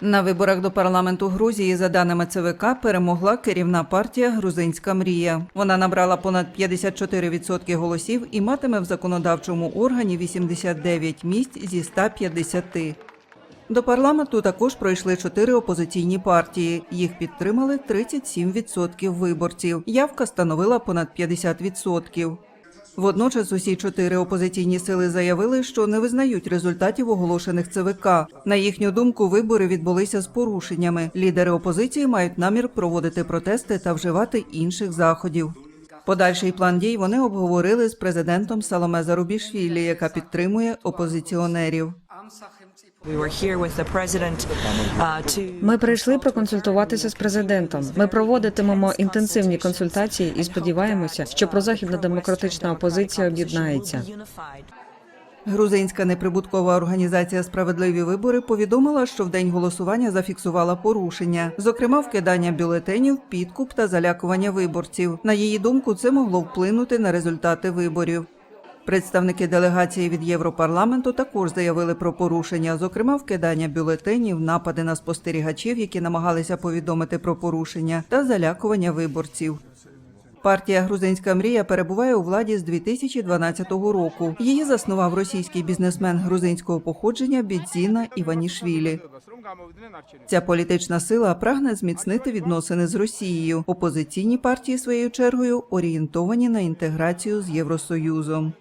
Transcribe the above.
На виборах до парламенту Грузії, за даними ЦВК, перемогла керівна партія Грузинська мрія. Вона набрала понад 54% голосів і матиме в законодавчому органі 89 місць зі 150. До парламенту також пройшли чотири опозиційні партії. Їх підтримали 37% виборців. Явка становила понад 50%. Водночас усі чотири опозиційні сили заявили, що не визнають результатів оголошених ЦВК. На їхню думку, вибори відбулися з порушеннями. Лідери опозиції мають намір проводити протести та вживати інших заходів. Подальший план дій вони обговорили з президентом Саломе Зарубішвілі, яка підтримує опозиціонерів. We were here with the president uh, to Ми прийшли проконсультуватися з президентом. Ми проводитимемо інтенсивні консультації і сподіваємося, що прозахідна демократична опозиція об'єднається. Грузинська неприбуткова організація Справедливі вибори повідомила, що в день голосування зафіксувала порушення, зокрема вкидання бюлетенів, підкуп та залякування виборців. На її думку, це могло вплинути на результати виборів. Представники делегації від Європарламенту також заявили про порушення, зокрема вкидання бюлетенів, напади на спостерігачів, які намагалися повідомити про порушення, та залякування виборців. Партія Грузинська мрія перебуває у владі з 2012 року. Її заснував російський бізнесмен грузинського походження Бідзіна Іванішвілі. Ця політична сила прагне зміцнити відносини з Росією. Опозиційні партії своєю чергою орієнтовані на інтеграцію з Євросоюзом.